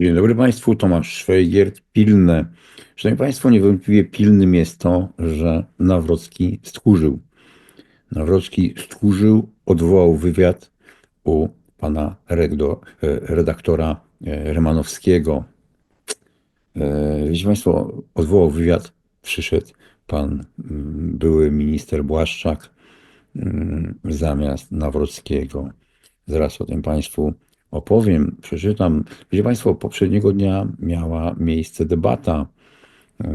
Dzień dobry Państwu, Tomasz Szwajgiert, pilne. Szanowni Państwo, niewątpliwie pilnym jest to, że Nawrocki stchórzył. Nawrocki stchórzył, odwołał wywiad u pana redaktor, redaktora e, Rymanowskiego. E, Wiecie Państwo, odwołał wywiad, przyszedł pan mm, były minister Błaszczak mm, zamiast Nawrockiego. Zaraz o tym Państwu opowiem, przeczytam. Wiecie Państwo, poprzedniego dnia miała miejsce debata yy,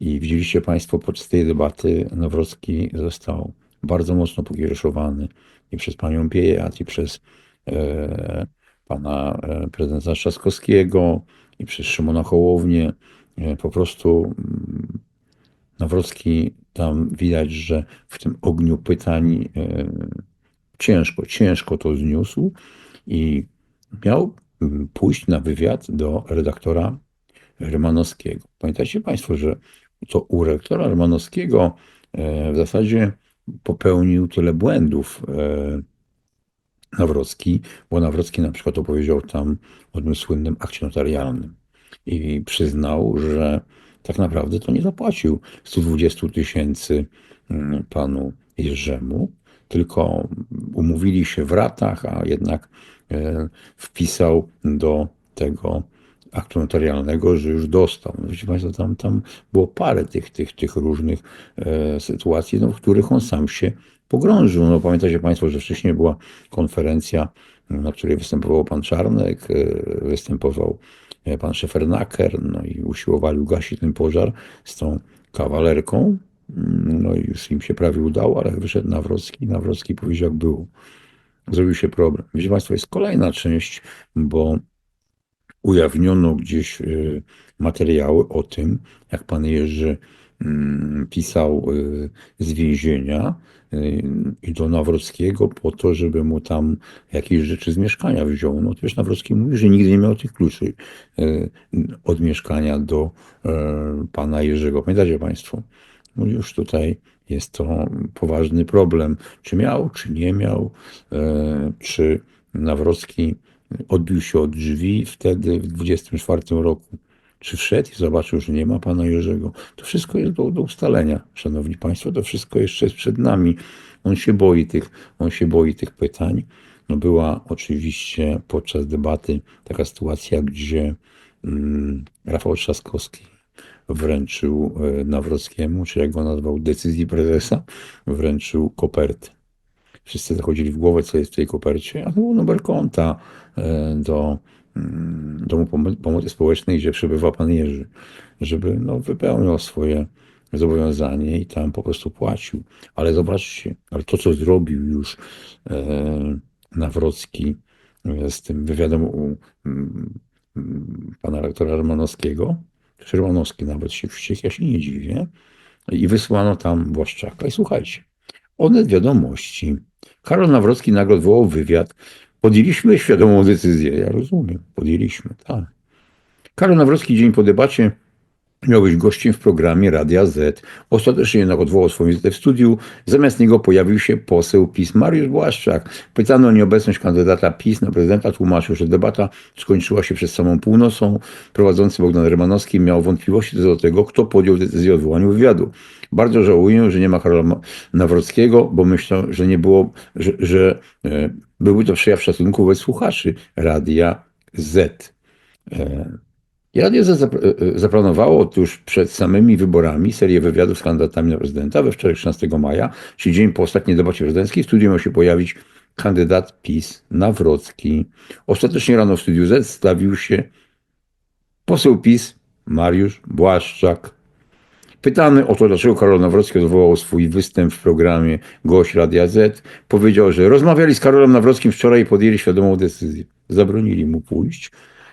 i widzieliście Państwo podczas tej debaty Nawrocki został bardzo mocno pokiereszowany i przez panią Piejat, i przez e, pana e, prezydenta Trzaskowskiego, i przez Szymona Hołownię. E, po prostu mm, Nawrocki tam widać, że w tym ogniu pytań e, ciężko, ciężko to zniósł i miał mm, pójść na wywiad do redaktora Rymanowskiego. Pamiętajcie Państwo, że to u redaktora Rymanowskiego e, w zasadzie popełnił tyle błędów e, Nawrocki, bo Nawrocki na przykład opowiedział tam o tym słynnym akcie notarialnym i przyznał, że tak naprawdę to nie zapłacił 120 tysięcy mm, panu Jerzemu, tylko umówili się w ratach, a jednak wpisał do tego aktu notarialnego, że już dostał. No, wiecie Państwo, tam, tam było parę tych, tych, tych różnych e, sytuacji, no, w których on sam się pogrążył. No, pamiętacie Państwo, że wcześniej była konferencja, na której występował pan Czarnek, e, występował e, pan Szefernaker, no i usiłowali ugasić ten pożar z tą kawalerką. No i już im się prawie udało, ale wyszedł Nawrocki. Nawrocki powiedział, jak było. Zrobił się problem. Wiecie Państwo, jest kolejna część, bo ujawniono gdzieś y, materiały o tym, jak pan Jerzy mm, pisał y, z więzienia y, i do Nawrockiego po to, żeby mu tam jakieś rzeczy z mieszkania wziął. No wiesz, Nawrocki mówi, że nigdy nie miał tych kluczy od mieszkania do pana Jerzego. Pamiętacie Państwo? No już tutaj jest to poważny problem. Czy miał, czy nie miał, czy Nawrocki odbił się od drzwi wtedy w 24 roku. Czy wszedł i zobaczył, że nie ma pana Jerzego? To wszystko jest do, do ustalenia, szanowni państwo, to wszystko jeszcze jest przed nami. On się boi tych, on się boi tych pytań. No była oczywiście podczas debaty taka sytuacja, gdzie mm, Rafał Trzaskowski wręczył e, Nawrockiemu, czy jak go nazwał, decyzji prezesa, wręczył kopertę. Wszyscy zachodzili w głowę, co jest w tej kopercie, a to był numer konta e, do mm, Domu Pomocy Społecznej, gdzie przebywa pan Jerzy, żeby no, wypełniał swoje zobowiązanie i tam po prostu płacił. Ale zobaczcie, ale to, co zrobił już e, Nawrocki e, z tym wywiadem u mm, pana rektora Romanowskiego, Romanowski nawet się wściekł, ja się nie dziwię, i wysłano tam Błaszczaka. I słuchajcie, one wiadomości Karol Nawrocki nagle odwołał wywiad. Podjęliśmy świadomą decyzję. Ja rozumiem, podjęliśmy, tak. Karol Nawrocki dzień po debacie miał być gościem w programie Radia Z. Ostatecznie jednak odwołał swoją wizytę w studiu. Zamiast niego pojawił się poseł PiS Mariusz Błaszczak. Pytano o nieobecność kandydata PiS na prezydenta. Tłumaczył, że debata skończyła się przed samą północą. Prowadzący Bogdan Rymanowski miał wątpliwości co do tego, kto podjął decyzję o odwołaniu wywiadu. Bardzo żałuję, że nie ma Karola Nawrockiego, bo myślę, że nie było, że, że e, byłby to przejaw szacunku wobec słuchaczy Radia Z. E, Radio Z e, zaplanowało tuż przed samymi wyborami serię wywiadów z kandydatami na prezydenta. We wtorek 13 maja, czyli dzień po ostatniej debacie prezydenckiej, w studiu miał się pojawić kandydat PiS Nawrocki. Ostatecznie rano w studiu Z stawił się poseł PiS Mariusz Błaszczak. Pytany o to, dlaczego Karol Nawrocki odwołał swój występ w programie Gość Radia Z, powiedział, że rozmawiali z Karolem Nawrockim wczoraj i podjęli świadomą decyzję. Zabronili mu pójść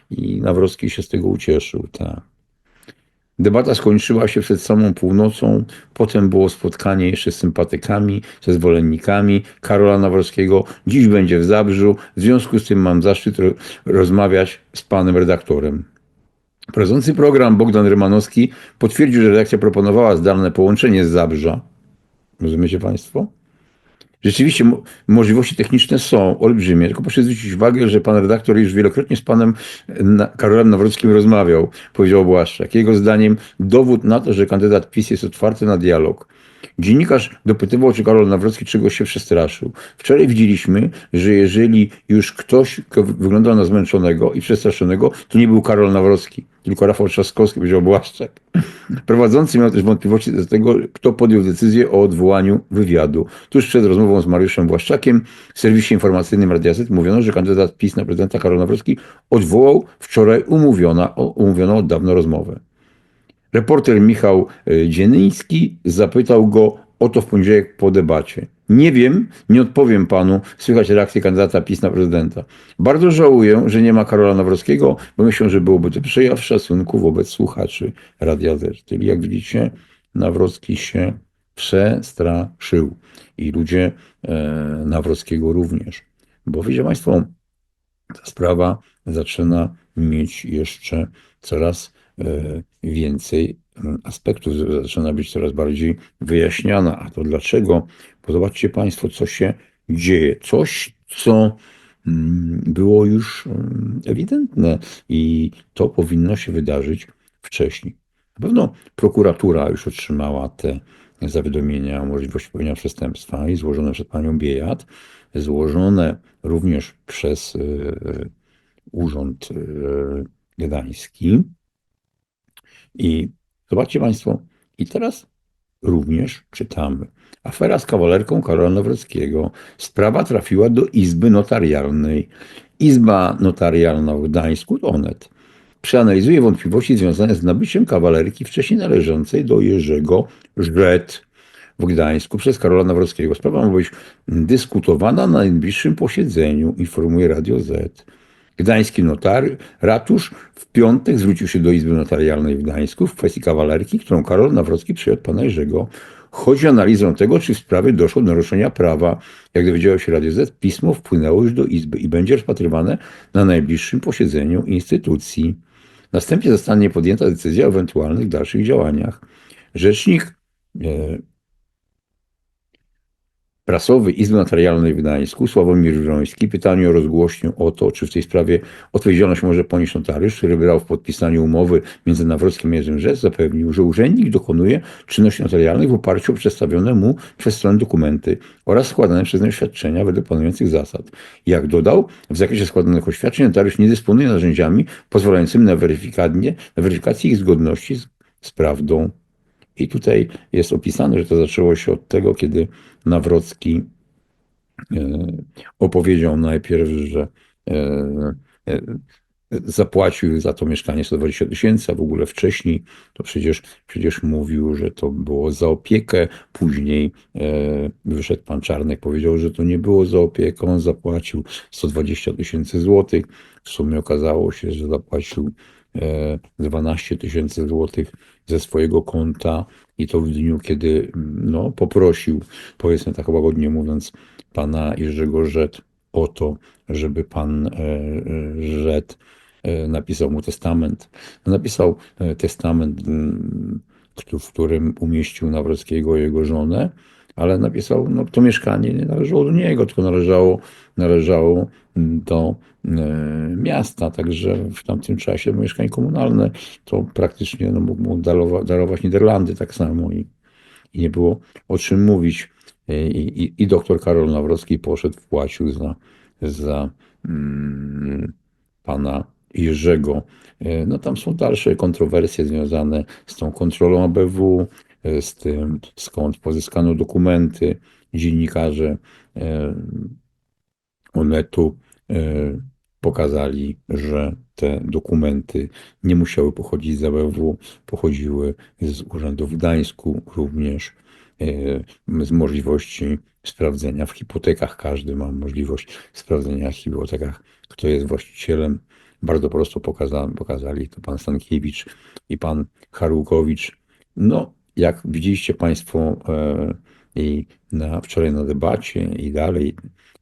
i Nawrocki się z tego ucieszył. Tak. Debata skończyła się przed samą północą, potem było spotkanie jeszcze z sympatykami, ze zwolennikami Karola Nawrockiego. Dziś będzie w Zabrzu, w związku z tym mam zaszczyt rozmawiać z panem redaktorem. Prowadzący program Bogdan Rymanowski potwierdził, że redakcja proponowała zdalne połączenie z Zabrza. Rozumiecie Państwo? Rzeczywiście mo możliwości techniczne są olbrzymie, tylko proszę zwrócić uwagę, że pan redaktor już wielokrotnie z panem Karolem Nawrockim rozmawiał, powiedział Błaszczak. Jego zdaniem dowód na to, że kandydat PiS jest otwarty na dialog. Dziennikarz dopytywał, czy Karol Nawrocki czegoś się przestraszył. Wczoraj widzieliśmy, że jeżeli już ktoś wyglądał na zmęczonego i przestraszonego, to nie był Karol Nawrocki, tylko Rafał Trzaskowski, powiedział Błaszczak. Prowadzący miał też wątpliwości do tego, kto podjął decyzję o odwołaniu wywiadu. Tuż przed rozmową z Mariuszem Błaszczakiem w serwisie informacyjnym Radia Z mówiono, że kandydat PiS na prezydenta Karol Nawrocki odwołał wczoraj umówiona, umówioną od dawna rozmowę. Reporter Michał e, Dziennyński zapytał go o to w poniedziałek po debacie. Nie wiem, nie odpowiem panu, słychać reakcję kandydata PiS na prezydenta. Bardzo żałuję, że nie ma Karola Nawrockiego, bo myślę, że byłoby to przejaw szacunku wobec słuchaczy Radia Z. Czyli jak widzicie, Nawrocki się przestraszył i ludzie e, Nawrockiego również. Bo wiecie państwo, ta sprawa zaczyna mieć jeszcze coraz więcej aspektów, zaczyna być coraz bardziej wyjaśniana. A to dlaczego? Bo zobaczcie Państwo, co się dzieje. Coś, co mm, było już mm, ewidentne i to powinno się wydarzyć wcześniej. Na pewno prokuratura już otrzymała te zawiadomienia o możliwości popełnienia przestępstwa i złożone przed panią Biejat, złożone również przez e, Urząd e, Gdański. I zobaczcie Państwo, i teraz również czytamy. Afera z kawalerką Karola Nawrockiego. Sprawa trafiła do Izby Notarialnej. Izba Notarialna w Gdańsku, Onet, przeanalizuje wątpliwości związane z nabyciem kawalerki wcześniej należącej do Jerzego Żret w Gdańsku przez Karola Nawrockiego. Sprawa ma być dyskutowana na najbliższym posiedzeniu, informuje Radio Z. Gdański notary, ratusz w piątek zwrócił się do Izby Notarialnej w Gdańsku w kwestii kawalerki, którą Karol Nawrocki przyjął od pana Jerzego. Chodzi o analizę tego, czy w sprawie doszło do naruszenia prawa. Jak dowiedziało się Radio Z, pismo wpłynęło już do Izby i będzie rozpatrywane na najbliższym posiedzeniu instytucji. Następnie zostanie podjęta decyzja o ewentualnych dalszych działaniach. Rzecznik e, prasowy Izby Notarialnej w Gdańsku, Sławomir Wroński, pytaniu o rozgłośnię o to, czy w tej sprawie odpowiedzialność może ponieść notariusz, który brał w podpisaniu umowy między Nawrockim a Jerzym Rzec, zapewnił, że urzędnik dokonuje czynności notarialnych w oparciu o przedstawione mu przez stronę dokumenty oraz składane przez nie oświadczenia wedle panujących zasad. Jak dodał, w zakresie składanych oświadczeń notariusz nie dysponuje narzędziami pozwalającymi na, na weryfikację ich zgodności z, z prawdą. I tutaj jest opisane, że to zaczęło się od tego, kiedy Nawrocki e, opowiedział najpierw, że e, e, zapłacił za to mieszkanie 120 tysięcy, a w ogóle wcześniej to przecież, przecież mówił, że to było za opiekę. Później wyszedł pan Czarnek, powiedział, że to nie było za opiekę, on zapłacił 120 tysięcy złotych. W sumie okazało się, że zapłacił 12 tysięcy złotych ze swojego konta i to w dniu, kiedy no, poprosił, powiedzmy tak łagodnie mówiąc, pana Jerzego Rzet o to, żeby pan e, e, Rzet e, napisał mu testament. Napisał testament, w którym umieścił Nawrockiego i jego żonę, ale napisał, no to mieszkanie nie należało do niego, tylko należało, należało do e, miasta, także w tamtym czasie mieszkań komunalne to praktycznie no, mógł mu darować, darować Niderlandy tak samo i, i nie było o czym mówić. E, I, i, i doktor Karol Nawrocki poszedł, wpłacił za, za mm, pana Jerzego. E, no tam są dalsze kontrowersje związane z tą kontrolą ABW, z tym, skąd pozyskano dokumenty. Dziennikarze Onetu e, pokazali, że te dokumenty nie musiały pochodzić z ABW, pochodziły z urzędu w Gdańsku również, e, z możliwości sprawdzenia w hipotekach. Każdy ma możliwość sprawdzenia w hipotekach, kto jest właścicielem. Bardzo prosto pokazali, pokazali to pan Stankiewicz i pan Harłukowicz. No, jak widzieliście Państwo e, i na, wczoraj na debacie i dalej,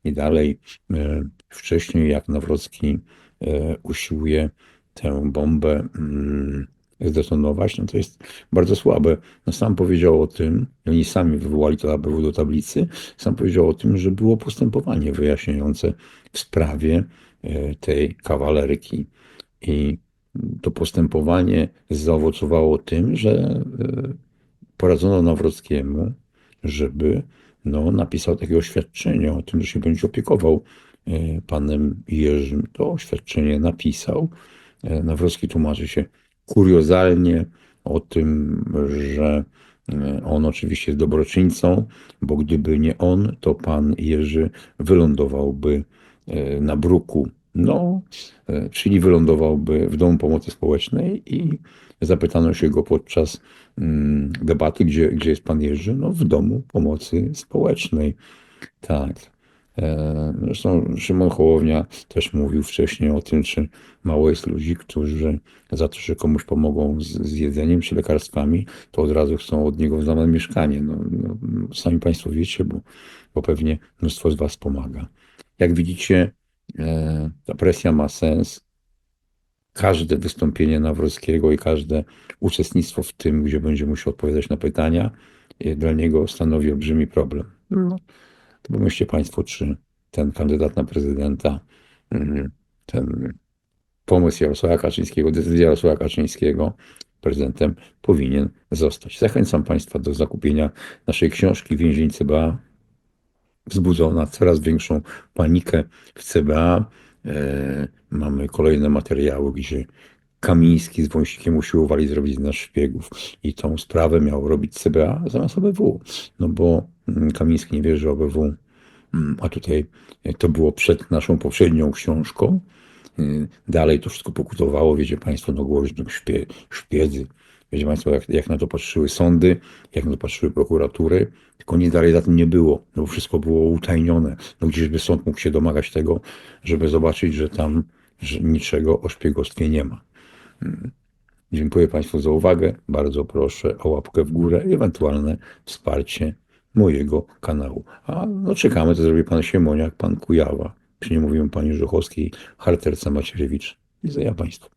i dalej e, wcześniej, jak Nawrocki e, usiłuje tę bombę mm, zdetonować, no to jest bardzo słabe. No sam powiedział o tym, oni sami wywołali to ABW do tablicy, sam powiedział o tym, że było postępowanie wyjaśniające w sprawie tej kawalerki. I to postępowanie zaowocowało tym, że poradzono Nawrockiemu, żeby no, napisał takie oświadczenie o tym, że się będzie opiekował e, panem Jerzym. To oświadczenie napisał. E, Nawrocki tłumaczy się kuriozalnie o tym, że e, on oczywiście jest dobroczyńcą, bo gdyby nie on, to pan Jerzy wylądowałby na bruku. No, czyli wylądowałby w Domu Pomocy Społecznej i zapytano się go podczas mm, debaty, gdzie, gdzie jest pan Jerzy? No, w Domu Pomocy Społecznej. Tak. E, Zresztą Szymon Hołownia też mówił wcześniej o tym, czy mało jest ludzi, którzy za to, że komuś pomogą z, z jedzeniem czy lekarstwami, to od razu chcą od niego w zamian mieszkanie. No, no, sami Państwo wiecie, bo, bo pewnie mnóstwo z Was pomaga. Jak widzicie, e, ta presja ma sens. Każde wystąpienie Nawrockiego i każde uczestnictwo w tym, gdzie będzie musiał odpowiadać na pytania, e, dla niego stanowi olbrzymi problem. No, to pomyślcie Państwo, czy ten kandydat na prezydenta, mm, ten pomysł Jarosława Kaczyńskiego, decyzja Jarosława Kaczyńskiego prezydentem powinien zostać. Zachęcam Państwa do zakupienia naszej książki Więzień CBA. Wzbudza ona coraz większą panikę w CBA. E, mamy kolejne materiały, gdzie Kamiński z Wąsikiem usiłowali zrobić z nas szpiegów i tą sprawę miał robić CBA zamiast OBW. No bo mm, Kamiński nie wierzy OBW, mm, a tutaj e, to było przed naszą poprzednią książką. Y, Dalej to wszystko pokutowało, wiecie Państwo, no głośno szpie, szpiedzy. Wiecie Państwo, jak, jak na to patrzyły sądy, jak na to patrzyły prokuratury, tylko nic dalej za tym nie było, no bo wszystko było utajnione. No gdzieżby sąd mógł się domagać tego, żeby zobaczyć, że tam że niczego o szpiegostwie nie ma. Mm. Dziękuję Państwu za uwagę. Bardzo proszę o łapkę w górę i ewentualne wsparcie mojego kanału. A no czekamy, co zrobi pan Siemoniak, pan Kujawa. Czy nie mówimy pani Żuchowskiej, harterce Macierewicz. I za ja Państwu.